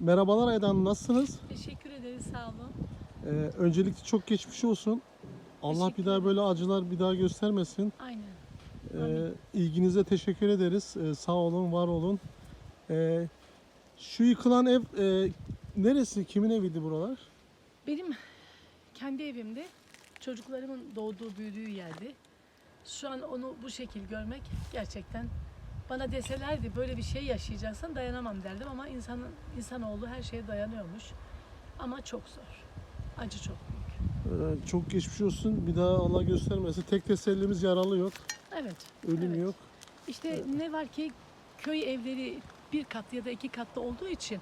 Merhabalar Aydan nasılsınız? Teşekkür ederiz sağ olun. Ee, öncelikle çok geçmiş olsun. Allah bir daha böyle acılar bir daha göstermesin. Aynen. Ee, ilginize teşekkür ederiz. Ee, sağ olun, var olun. Ee, şu yıkılan ev e, neresi? Kimin eviydi buralar? Benim kendi evimde çocuklarımın doğduğu büyüdüğü yerdi. Şu an onu bu şekil görmek gerçekten bana deselerdi böyle bir şey yaşayacaksan dayanamam derdim ama insanın insanoğlu her şeye dayanıyormuş. Ama çok zor. Acı çok büyük. Ee, çok geçmiş olsun. Bir daha Allah göstermesin. Tek tesellimiz yaralı yok. Evet. Ölüm evet. yok. İşte ne var ki köy evleri bir kat ya da iki katlı olduğu için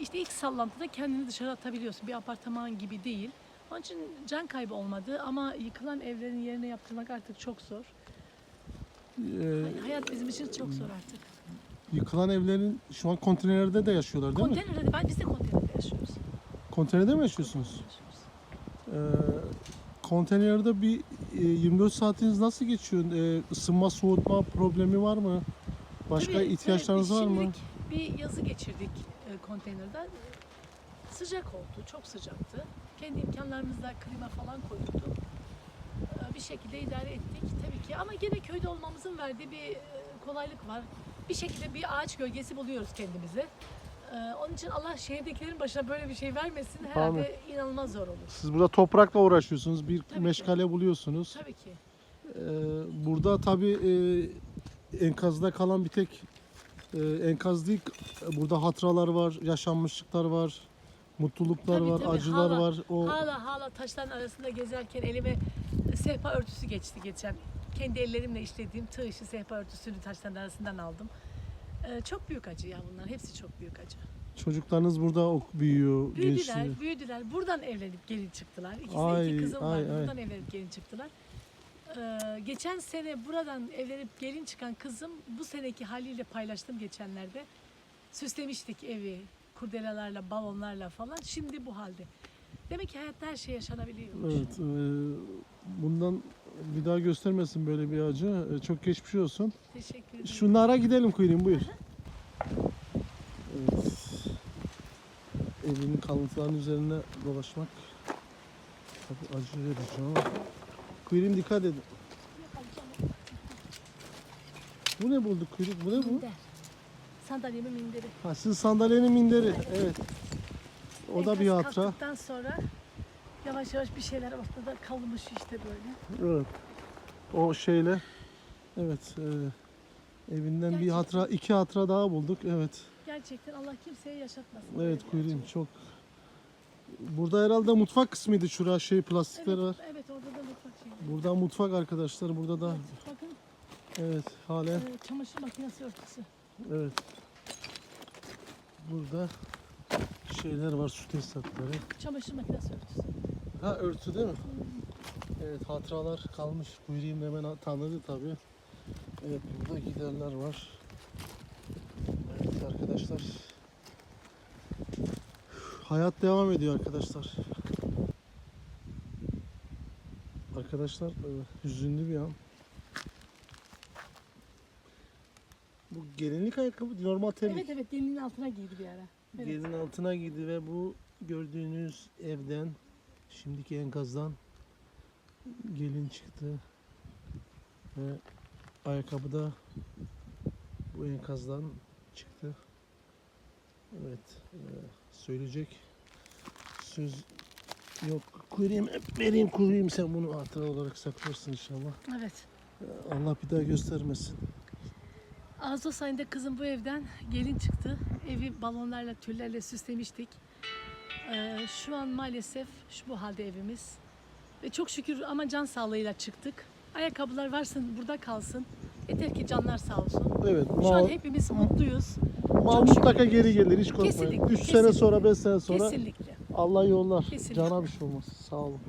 işte ilk sallantıda kendini dışarı atabiliyorsun. Bir apartman gibi değil. Onun için can kaybı olmadı ama yıkılan evlerin yerine yaptırmak artık çok zor. Ee, Hayat bizim için çok zor artık. yıkılan evlerin şu an konteynerde de yaşıyorlar değil mi? Konteynerde, ben biz de konteynerde yaşıyoruz. Konteynerde mi yaşıyorsunuz? Ee, konteynerde bir e, 24 saatiniz nasıl geçiyor? Ee, ısınma, soğutma problemi var mı? Başka Tabii, ihtiyaçlarınız evet, var mı? şimdilik Bir yazı geçirdik e, konteynerden. Sıcak oldu, çok sıcaktı. Kendi imkanlarımızla klima falan koyduk. E, Bir şekilde idare ettik ki. Ama gene köyde olmamızın verdiği bir e, kolaylık var. Bir şekilde bir ağaç gölgesi buluyoruz kendimize. E, Onun için Allah şehirdekilerin başına böyle bir şey vermesin. Herhalde inanılmaz zor olur. Siz burada toprakla uğraşıyorsunuz, bir Tabii ki. meşgale buluyorsunuz. Tabii ki. Ee, burada tabii e, enkazda kalan bir tek e, enkaz değil, burada hatıralar var, yaşanmışlıklar var, mutluluklar Tabii, var, tabii. acılar Hala- var. O Hala hala taşların arasında gezerken elime sehpa örtüsü geçti geçen. Kendi ellerimle işlediğim tığ işi sehpa örtüsünü taşların arasından aldım. Ee, çok büyük acı ya bunlar. Hepsi çok büyük acı. çocuklarınız burada ok büyüyor, Büyüdüler, gençliği. büyüdüler. Buradan evlenip gelin çıktılar. İkisi Ay, iki kızım var. ay, ay. Buradan evlenip gelin çıktılar. Ee, geçen sene buradan evlenip gelin çıkan kızım bu seneki haliyle paylaştım geçenlerde. Süslemiştik evi kurdelalarla, balonlarla falan. Şimdi bu halde. Demek ki hayatta her şey yaşanabiliyormuş. Evet, e, bundan bir daha göstermesin böyle bir acı. E, çok geçmiş olsun. Teşekkür ederim. Şunlara gidelim Kuyruğum buyur. Evet. Evinin kalıntılarının üzerine dolaşmak tabii acı verici ama. Kuyruğum dikkat edin. Bu ne bulduk kuyruk? Bu ne bu? Minder. Sandalyemin minderi. Ha, sizin sandalyenin minderi. Evet. O da bir hatıra. kalktıktan sonra yavaş yavaş bir şeyler ortada kalmış işte böyle. Evet. O şeyle. Evet. e, evinden bir Gerçekten. hatıra, iki hatıra daha bulduk. Evet. Gerçekten Allah kimseye yaşatmasın. Evet bir kuyruğum çok. Burada herhalde mutfak kısmıydı şura şey plastikler Evet, var. evet orada da mutfak şeyi. Burada mutfak arkadaşlar. Burada da Evet, bakın evet hala e, çamaşır makinesi örtüsü. evet. Burada şeyler var su tesisatları. Çamaşır makinesi örtüsü. Ha örtü değil mi? Evet hatıralar kalmış. Kuyruğum hemen tanıdı tabii. Evet burada giderler var. Evet arkadaşlar. Hayat devam ediyor arkadaşlar. Arkadaşlar e, hüzünlü bir an. Bu gelinlik ayakkabı normal terlik. Evet evet gelinin altına giydi bir ara. Evet. Gelin altına girdi ve bu gördüğünüz evden şimdiki enkazdan gelin çıktı ve ayakkabı da bu enkazdan çıktı. Evet, e, söyleyecek söz yok. Kuyruğum, vereyim kuyruğum sen bunu hatıra olarak saklarsın inşallah. Evet. Allah bir daha göstermesin. Ağustos ayında kızım bu evden gelin çıktı. Evi balonlarla, tüllerle süslemiştik. Ee, şu an maalesef şu bu halde evimiz. Ve çok şükür ama can sağlığıyla çıktık. Ayakkabılar varsın burada kalsın. Yeter ki canlar sağ olsun. Evet, Şu an mal, hepimiz mutluyuz. mal çok şükür. mutlaka geri gelir hiç korkmayın. Kesinlikle, 3 sene kesinlikle. sonra 5 sene sonra Kesinlikle. Allah yollar. Kesinlikle. Cana bir şey olmaz. Sağ olun.